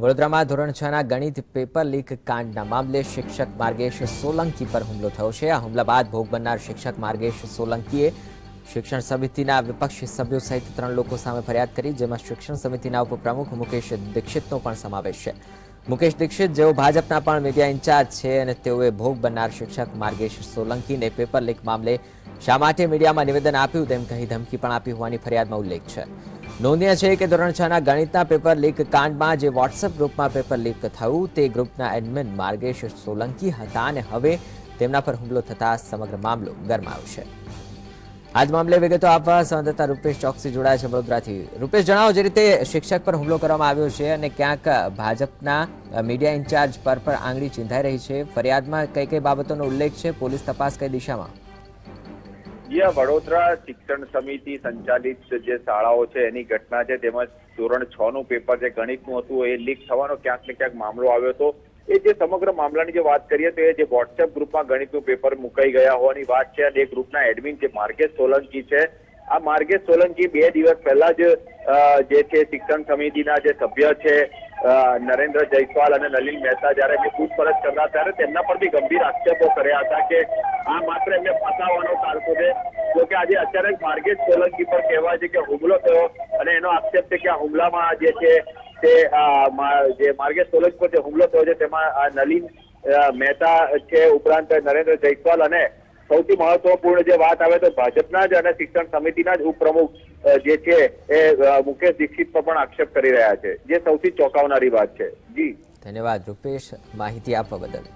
વડોદરામાં ધોરણ છ ના ગણિત પેપર લીક કાંડના મામલે શિક્ષક માર્ગેશ સોલંકી પર હુમલો થયો છે. આ હુમલા બાદ ભોગ બનનાર શિક્ષક માર્ગેશ સોલંકીએ શિક્ષણ સમિતિના વિપક્ષી સભ્યો સહિત ત્રણ લોકો સામે ફરિયાદ કરી, જેમાં શિક્ષણ સમિતિના ઉપપ્રમુખ મુકેશ દીક્ષિતનો પણ સમાવેશ છે. મુકેશ દીક્ષિત, જેઓ ભાજપના પણ મીડિયા ઇન્ચાર્જ છે અને તેઓએ ભોગ બનનાર શિક્ષક માર્ગેશ સોલંકીને પેપર લીક મામલે શા માટે મીડિયામાં નિવેદન આપ્યું તેમ કહી ધમકી પણ આપી હોવાની ફરિયાદમાં ઉલ્લેખ છે. નોંધનીય છે કે ધોરણ છ ના ગણિતના પેપર લીક કાંડમાં જે વોટ્સએપ ગ્રુપમાં પેપર લીક થયું, તે ગ્રુપના એડમિન માર્ગેશ સોલંકી હતા અને હવે તેમના પર હુમલો થતા સમગ્ર મામલો ગરમાયો છે. આજ મામલે વિગતો આપવા સંવાદદાતા રૂપેશ ચોકસી જોડાયા છે વડોદરાથી. રૂપેશ, જણાવો જે રીતે શિક્ષક પર હુમલો કરવામાં આવ્યો છે અને ક્યાંક ભાજપના મીડિયા ઇન્ચાર્જ પર પણ આંગળી ચિંધાઈ રહી છે. ફરિયાદમાં કઈ કઈ બાબતોનો ઉલ્લેખ છે? પોલીસ તપાસ કઈ દિશામાં? જે વડોદરા શિક્ષણ સમિતિ સંચાલિત જે શાળાઓ છે, એની ઘટના છે, તેમજ ધોરણ છ નું પેપર જે ગણિતનું હતું, એ લીક થવાનો ક્યાંક ને ક્યાંક મામલો આવ્યો હતો. એ જે સમગ્ર મામલાની જે વાત કરીએ, તો એ જે વોટ્સએપ ગ્રુપમાં ગણિતનું પેપર મુકાઈ ગયા હોવાની વાત છે, અને એ ગ્રુપના એડમિન જે માર્ગેશ સોલંકી છે, આ માર્ગેશ સોલંકી બે દિવસ પહેલા જ જે છે, શિક્ષણ સમિતિના જે સભ્ય છે નરેન્દ્ર જયસ્વાલ અને નલિન મહેતા જયારે એમની પૂછપરછ કરતા ત્યારે તેમના પર બી ગંભીર આક્ષેપો કર્યા હતા કે આ માત્ર એમને ફસાવવાનો કારકો છે જો આજે અચાનક માર્ગેશ સોલંકી પર કહેવાય છે કે હુમલો થયો અને એનો આક્ષેપ છે કે આ હુમલામાં જે છે તે જે માર્ગેશ સોલંકી પર જે હુમલો થયો છે તેમાં નલિન મહેતા છે ઉપરાંત નરેન્દ્ર જયસ્વાલ અને સૌથી મહત્વપૂર્ણ જે વાત આવે તો ભાજપના જ અને શિક્ષણ સમિતિના જ ઉપપ્રમુખ જે છે એ મુકેશ દીક્ષિત પર પણ આક્ષેપ કરી રહ્યા છે. જે સૌથી ચોંકાવનારી વાત છે. જી. ધન્યવાદ, રૂપેશ. માહિતી આપવા બદલ.